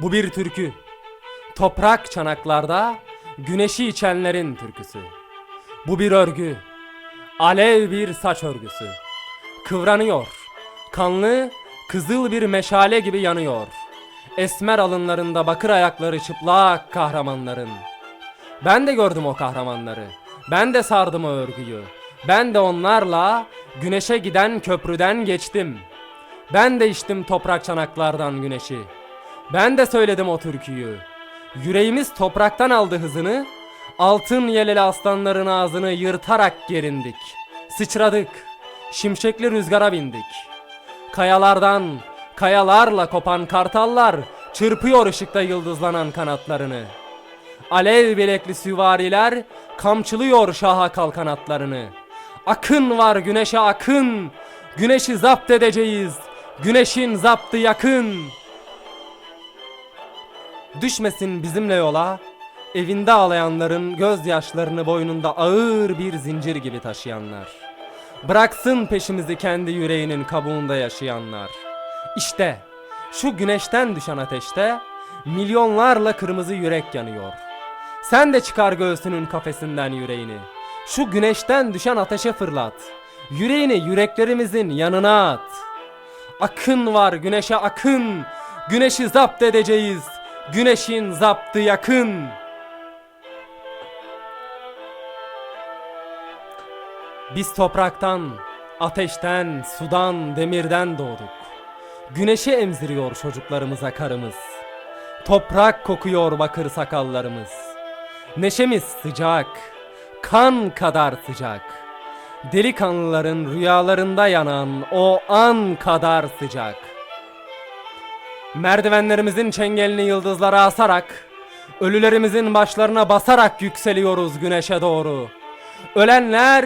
Bu bir türkü. Toprak çanaklarda güneşi içenlerin türküsü. Bu bir örgü. Alev bir saç örgüsü. Kıvranıyor. Kanlı, kızıl bir meşale gibi yanıyor. Esmer alınlarında bakır ayakları çıplak kahramanların. Ben de gördüm o kahramanları. Ben de sardım o örgüyü. Ben de onlarla güneşe giden köprüden geçtim. Ben de içtim toprak çanaklardan güneşi. Ben de söyledim o türküyü. Yüreğimiz topraktan aldı hızını. Altın yeleli aslanların ağzını yırtarak gerindik. Sıçradık. Şimşekli rüzgara bindik. Kayalardan, kayalarla kopan kartallar çırpıyor ışıkta yıldızlanan kanatlarını. Alev bilekli süvariler kamçılıyor şaha kalkan atlarını. Akın var güneşe akın. Güneşi zapt edeceğiz. Güneşin zaptı yakın. Düşmesin bizimle yola. Evinde ağlayanların gözyaşlarını boynunda ağır bir zincir gibi taşıyanlar. Bıraksın peşimizi kendi yüreğinin kabuğunda yaşayanlar. İşte şu güneşten düşen ateşte milyonlarla kırmızı yürek yanıyor. Sen de çıkar göğsünün kafesinden yüreğini. Şu güneşten düşen ateşe fırlat. Yüreğini yüreklerimizin yanına at. Akın var güneşe akın. Güneşi zapt edeceğiz. Güneşin zaptı yakın. Biz topraktan, ateşten, sudan, demirden doğduk. Güneşi emziriyor çocuklarımıza karımız. Toprak kokuyor bakır sakallarımız. Neşemiz sıcak, kan kadar sıcak. Delikanlıların rüyalarında yanan o an kadar sıcak. Merdivenlerimizin çengelini yıldızlara asarak, ölülerimizin başlarına basarak yükseliyoruz güneşe doğru. Ölenler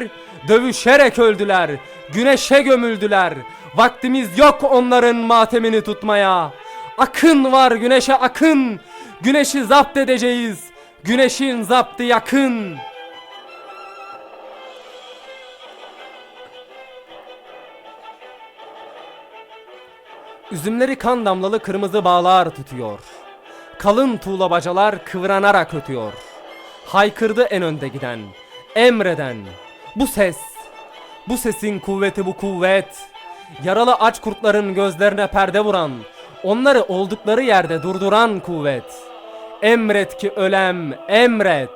dövüşerek öldüler, güneşe gömüldüler. Vaktimiz yok onların matemini tutmaya. Akın var güneşe akın, güneşi zapt edeceğiz. Güneşin zaptı yakın. Üzümleri kan damlalı kırmızı bağlar tutuyor. Kalın tuğla bacalar kıvranarak ötüyor. Haykırdı en önde giden, emreden. Bu ses, bu sesin kuvveti bu kuvvet. Yaralı aç kurtların gözlerine perde vuran, onları oldukları yerde durduran kuvvet. Emret ki ölem, emret.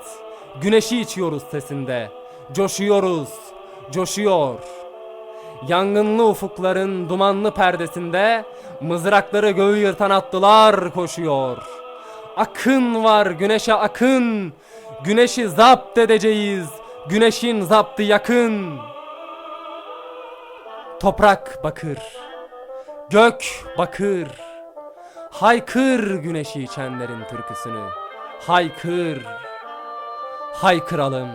Güneşi içiyoruz sesinde. Coşuyoruz, coşuyor. Yangınlı ufukların dumanlı perdesinde mızrakları göğü yırtan atlılar koşuyor. Akın var güneşe akın. Güneşi zapt edeceğiz. Güneşin zaptı yakın. Toprak bakır. Gök bakır. Haykır güneşi içenlerin türküsünü. Haykır. Haykıralım.